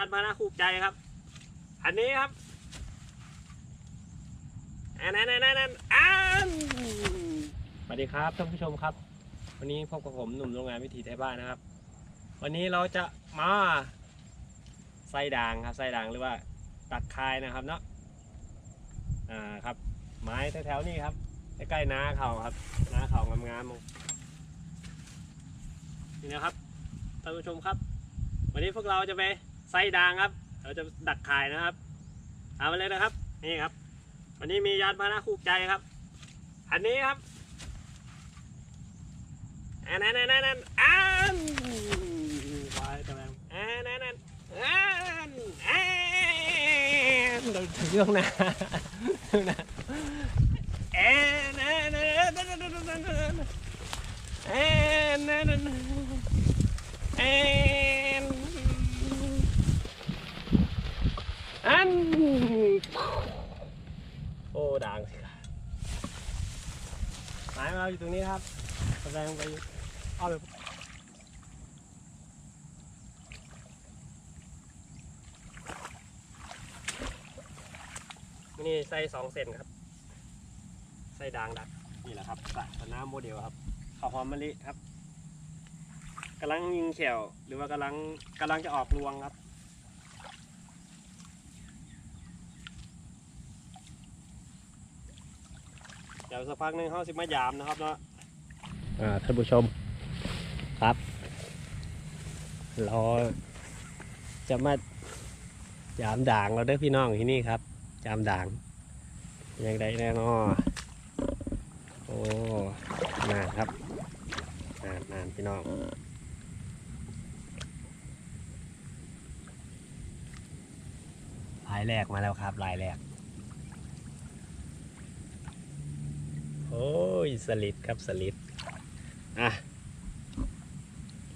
านพานะคู่ใจครับ อันนี้ครับอันนั้นอันนั้นอันนั้นสวัสดีครับท่านผู้ชมครับ วันนี้พบกับผมหนุ่มโรงงานวิถีไทยบ้านนะครับ วันนี้เราจะมาไส้ด่างครับไส้ด่างหรือว่าตัดคายนะครับเนาะอ่าครับ ไม้แถวๆนี้ครับใกล้ๆนาเขาครับนาเขางามๆนี่นะครับท่านผู้ชมครับ วันนี้พวกเราจะไป ไส้ด่างครับ เราจะดักคายนะครับตามมาเลยนะครับ นี่ครับ วันนี้มียานพาหนะคู่ใจครับ อันนี้ครับอันนั้นอันนั้นอันนั้นอันไปตะแบงอันนั้นอันอันอันเราถึงเรื่องนะนะอันนั้นอันนั้นอันนั้นอันนั้นอันนั้นอัน โอ้ด่างสิครับหมายมาอยู่ตรงนี้ครับแสดงไปเอาไปนี่ใส่สองเซนครับใส่ด่างดัก นี่แหละครับสระน้ำโมเดลครับข้าวหอมมะลิครับกำลังยิงแขวหรือว่ากำลังกำลังจะออกรวงครับ เดี๋ยวสักพักหนึงเขาสิมายามนะครับเนาะอ่าท่านผู้ชมครับ เราจะมายามด่างเราเด้อพี่น้องที่นี่ครับ ยามด่างยังไดแน่นอนโอ้นานครับนานนานพี่น้องลายแรกมาแล้วครับลายแรก โอ้ยสลิดครับสลิดอะ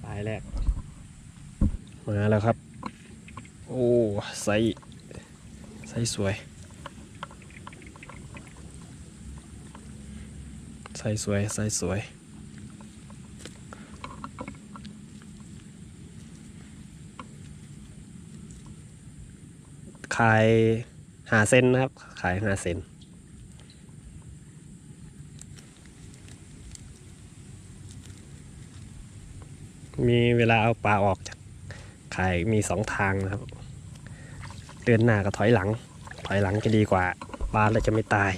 ลายแรก มาแล้วครับ โอ้ไซส์ไซส์สวยไซส์สวยไซส์สวยขายหาเซนนะครับ ขายหาเซน มีเวลาเอาปลาออกจากไขายมีสองทางนะครับ เดินหน้ากับถอยหลัง ถอยหลังจะดีกว่าปลาเราจะไม่ตาย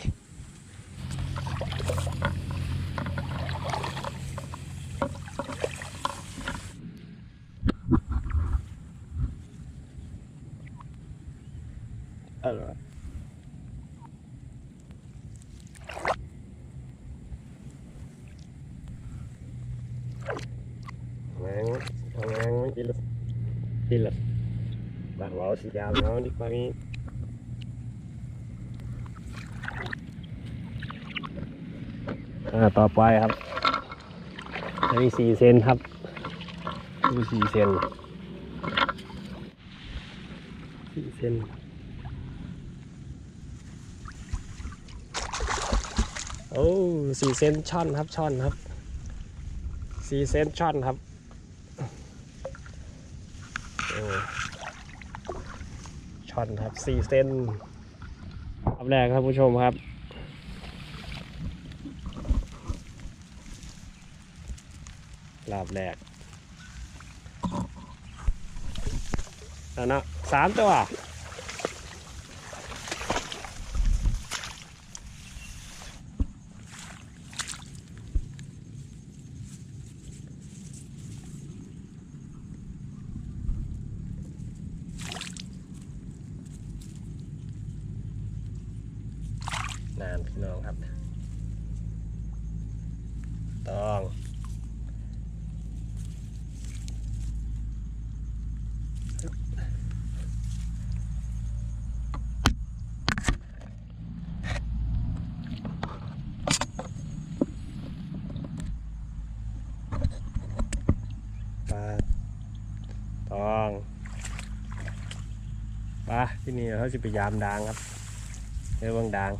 อร่อยแมงแมงอีล อีลบางเราสียาวเนาะดีกว่านี้อ่าต่อไปครับอันนี้สี่เซนครับดูสี่เซนสี่เซนโอ้สี่เซนช่อนครับช่อนครับสี่เซนช่อนครับโอ้ ช่อนครับสี่เซนอับแรกครับผู้ชมครับ ลาบแรกนะนะสามตัว องครับ ตองปลาตองปลาที่นี่เขาจะไปยามดางครับเรื่อเบางดาง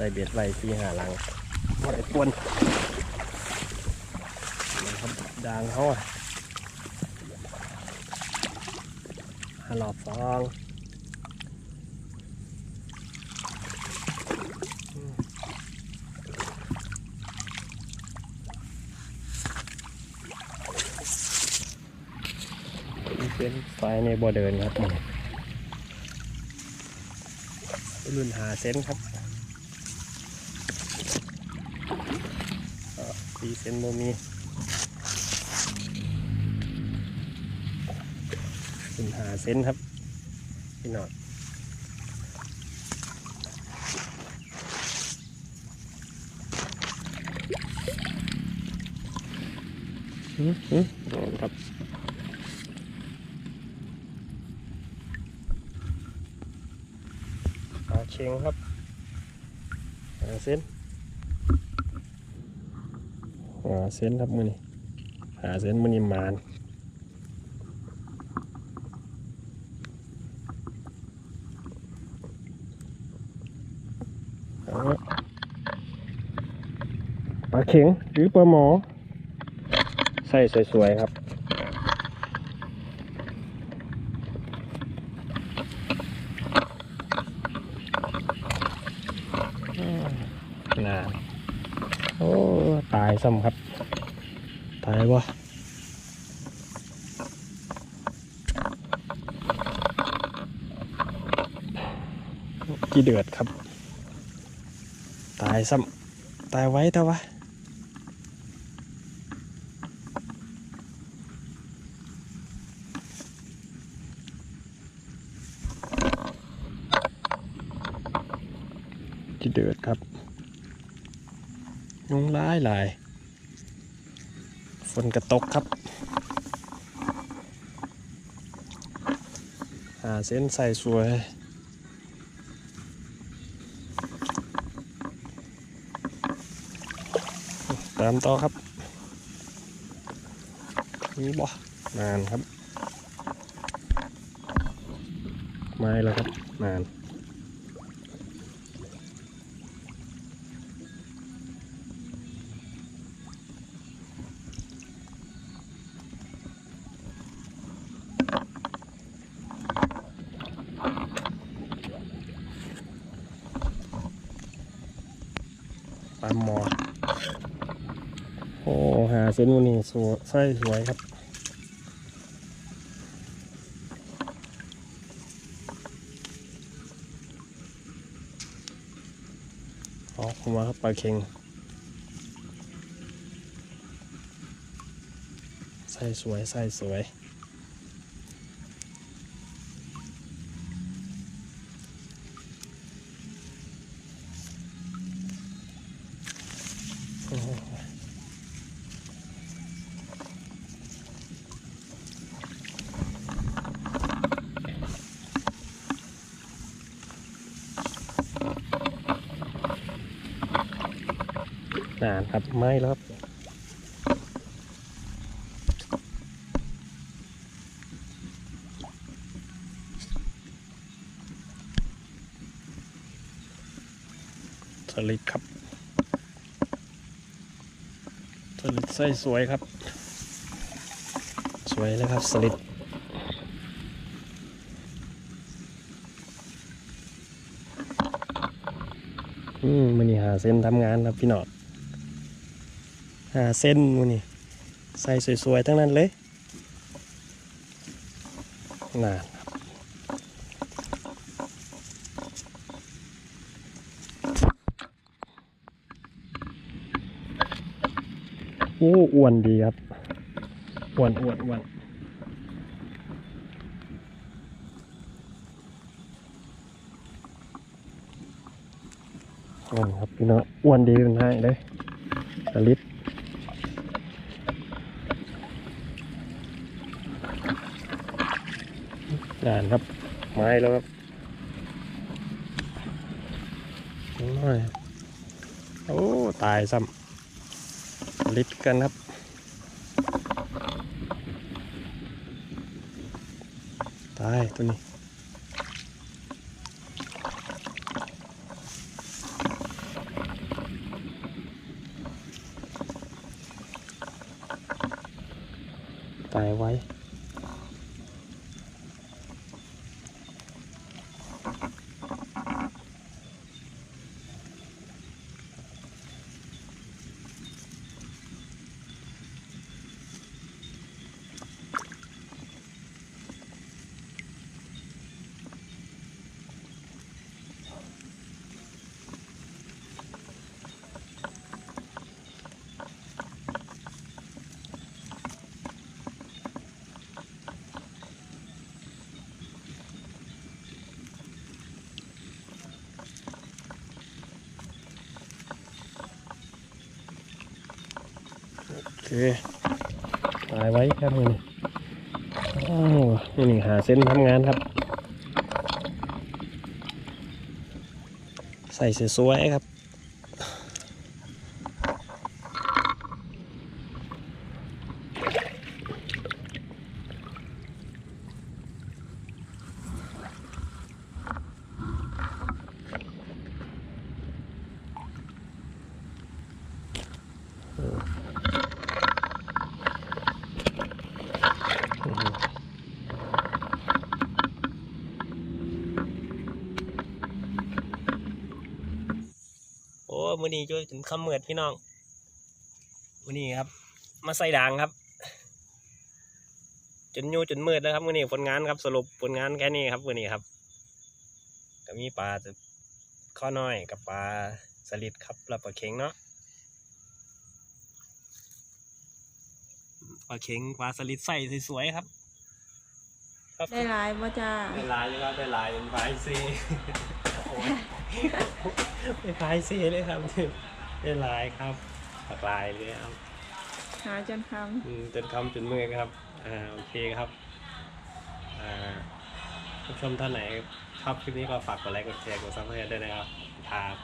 ใส่เบ็ดไว้ที่หาหลังหมดไอ้ปวนนะครับด่างเขาอะหลอบสองอืมนี่เป็นไฟในบ่อเดินครับนี่รุ่นหาเซนครับ ปีเซนโมมีสินหาเซนครับ พี่หนอดอืมอืมโดนครับหาเชงครับหาเส้น หาเส้นครับมือนี่หาเส้นมือนี่มานปลาเข็งหรือปลาหมอใส่สวยๆครับ นานโอ้ ตาย ซ้ำครับ ตายวะกี่เดือดครับ ตายซ้ำตายไว้แต่วะที่เดือดครับ ยุงร้ายหลาย ฝนกระตกครับหาเส้นใส่สวย ตามต่อครับ นี่บ่นานครับ ไม่แล้วครับนาน ปลาหมอโอ้หาเส้นวันนี้สวยไส้สวยครับออกมาครับปลาเค็งไส้สวยไส้สวย นานครับไม่แล้วครับสลิดครับสลิดไส้สวยครับ สวยเลยครับสลิดอืมมันนี่หาเส้นทำงานครับพี่หนอด หาเส้นมันนี่ใส่สวยๆ ทั้งนั้นเลยน่าโอ้อ้วนดีครับอ้วนอ้วนอ้วนอ้วนครับพี่น้องอ้วนดีเป็นไงเลยสลิด นานครับ ไม้แล้วครับน้อยโอ้ ตายซ้ำลิดกันครับ ตายตัวนี้ตายไว้ เคตายไว้ครับนี่โอ้นี่หาเส้นทำงานครับ ใส่สวยๆครับ มือนี้จนถึงคำเหมือดพี่น้องมือนี้ครับ มาใส่ด่างครับ จนอยูจนมืดแล้วครับมือนี้ผลงานครับสรุปผลงานแค่นี้ครับมือนี้ครับก็มีปลาข้อน้อยกับปลาสลิดครับแล้วปลาเข็งเนาะปลาเข็งปลาสลิดใส่สวยๆครับครับได้หลายบ่จ้าได้ลายใช่ไหมได้ลายเป็นพา ยซีโอ้ยเป็นพายซีเลยครับได้ลายครับปากลายเลยครับหาจนคอืมจนคำจนมือครับ อ่าโอเคครับ อ่าผู้ชมท่านไหนชอบคลิปนี้ก็ฝากกดไลค์กดแชร์กดซับสไครต์ด้วยนะครับครับ